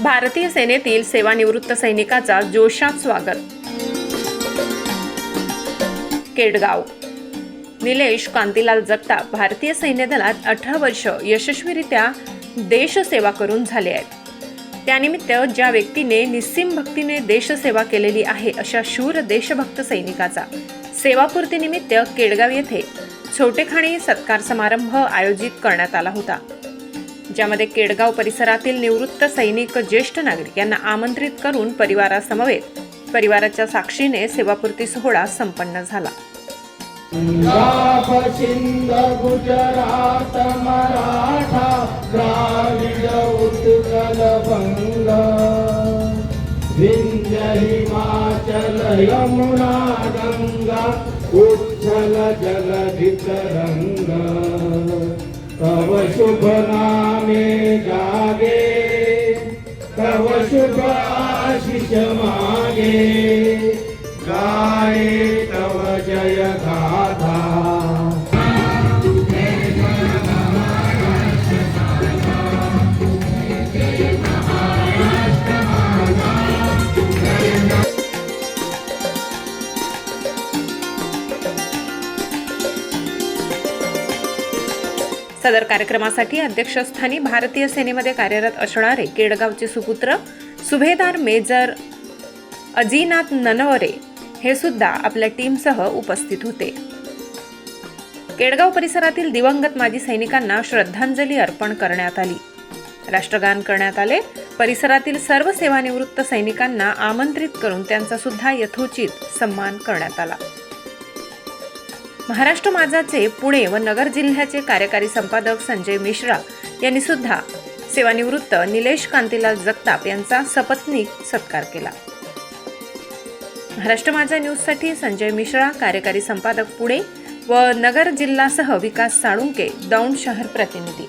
भारतीय सेनेतील सेवानिवृत्त सैनिकाचा जोशात स्वागत. केडगाव निलेश कांतीलाल जगताप भारतीय सैन्य दलात अठरा वर्ष यशस्वीरित्या देशसेवा करून झाले आहेत. त्यानिमित्त ज्या व्यक्तीने निस्सीम भक्तीने देशसेवा केलेली आहे अशा शूर देशभक्त सैनिकाचा सेवापूर्तीनिमित्त केडगाव येथे छोटेखाणी सत्कार समारंभ आयोजित करण्यात आला होता. ज्यामध्ये केडगाव परिसरातील निवृत्त सैनिक ज्येष्ठ नागरिक यांना आमंत्रित करून परिवारासमवेत परिवाराच्या साक्षीने सेवापूर्ती सोहळा संपन्न झाला. पंजाब सिंध गुजरात मराठा द्राविड उत्कल बंग। विंध्य हिमाचल यमुना गंगा उच्छल जलधित रंग तव शुभ नामे जागे तव शुभ आशिष मागे। गाये तव जय सदर कार्यक्रमासाठी अध्यक्षस्थानी भारतीय सेनेमध्ये कार्यरत असणारे केडगावचे सुपुत्र सुभेदार मेजर अजिनाथ ननवरे हे सुद्धा आपल्या टीमसह उपस्थित होते. केडगाव परिसरातील दिवंगत माजी सैनिकांना श्रद्धांजली अर्पण करण्यात आली. राष्ट्रगान करण्यात आले. परिसरातील सर्व सेवानिवृत्त सैनिकांना आमंत्रित करून त्यांचा सुद्धा यथोचित सन्मान करण्यात आला. महाराष्ट्र माझाचे पुणे व नगर जिल्ह्याचे कार्यकारी संपादक संजय मिश्रा यांनी सुद्धा सेवानिवृत्त निलेश कांतीलाल जगताप यांचा सपत्नीक सत्कार केला. महाराष्ट्र माझा न्यूजसाठी संजय मिश्रा कार्यकारी संपादक पुणे व नगर जिल्हासह विकास साळुंके दौंड शहर प्रतिनिधी.